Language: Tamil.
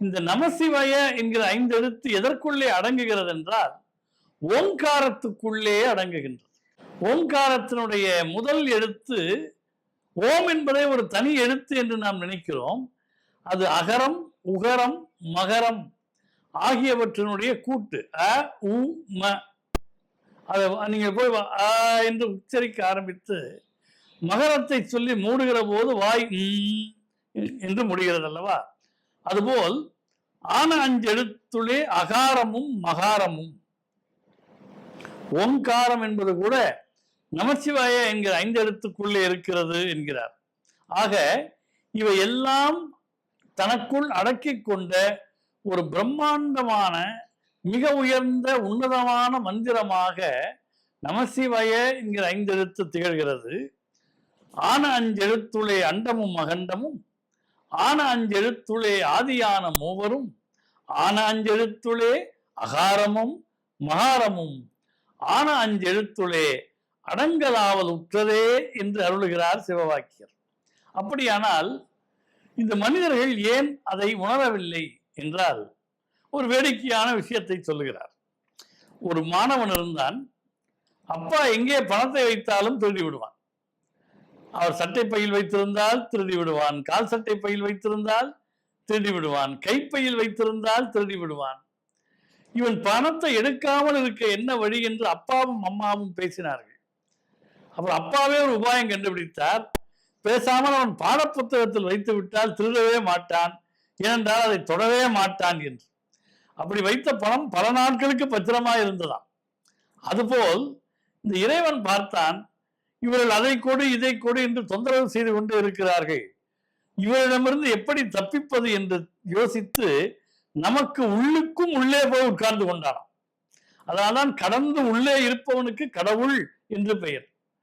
இந்த நமசிவய என்கிற ஐந்து எழுத்து எதற்குள்ளே அடங்குகிறது என்றால் ஓங்காரத்துக்குள்ளே அடங்குகின்றது. ஓங்காரத்தினுடைய முதல் எழுத்து ஓம் என்பதை ஒரு தனி எழுத்து என்று நாம் நினைக்கிறோம். அது அகரம் உகரம் மகரம் ஆகியவற்றினுடைய கூட்டு. அ உ ம. அதை நீங்கள் போய் அ என்று உச்சரிக்க ஆரம்பித்து மகரத்தை சொல்லி மூடுகிற போது வாய் என்று முடிகிறது அல்லவா அதுபோல் ஆன அஞ்செழுத்துளே அகாரமும் மகாரமும். ஓங்காரம் என்பது கூட நமச்சிவாய என்கிற ஐந்தெழுத்துக்குள்ளே இருக்கிறது என்கிறார். ஆக இவை எல்லாம் தனக்குள் அடக்கி கொண்ட ஒரு பிரம்மாண்டமான மிக உயர்ந்த உன்னதமான மந்திரமாக நமசிவய என்கிற ஐந்தெழுத்து திகழ்கிறது. ஆன அஞ்செழுத்துளே அண்டமும் அகண்டமும் ஆனாஞ்செழுத்துளே ஆதியான மூவரும் ஆனாஞ்செழுத்துளே அகாரமும் மகாரமும். ஆனாஞ்செழுத்துளே அடங்கலாவல் உற்றதே என்று அருளுகிறார் சிவவாக்கியர். அப்படியானால் இந்த மனிதர்கள் ஏன் அதை உணரவில்லை என்றால் ஒரு வேடிக்கையான விஷயத்தை சொல்லுகிறார். ஒரு மாணவன் இருந்தான் அப்பா எங்கே பணத்தை வைத்தாலும் திருடி விடுவான். அவர் சட்டை பையில் வைத்திருந்தால் திருடி விடுவான் கால் சட்டை பையில் வைத்திருந்தால் திருடி விடுவான் கைப்பையில் வைத்திருந்தால் திருடி விடுவான் இவன் பணத்தை எடுக்காமல் இருக்க என்ன வழி என்று அப்பாவும் அம்மாவும் பேசினார்கள். அப்புறம் அப்பாவே ஒரு உபாயம் கண்டுபிடித்தார். பேசாமல் அவன் பாடப்புத்தகத்தில் வைத்து விட்டால் திருடவே மாட்டான். ஏனென்றால் அதை தொடவே மாட்டான் என்று. அப்படி வைத்த பணம் பல நாட்களுக்கு பத்திரமா இருந்ததாம் அதுபோல் இந்த இறைவன் பார்த்தான் இவர்கள் அதை கொடு இதை கொடு என்று தொந்தரவு செய்து கொண்டு இருக்கிறார்கள். இவரிடமிருந்து எப்படி தப்பிப்பது என்று யோசித்து நமக்கு உள்ளுக்கும் உள்ளே போய் உட்கார்ந்து கொண்டாராம். அதனால்தான் கடந்து உள்ளே இருப்பவனுக்கு கடவுள் என்று பெயர்.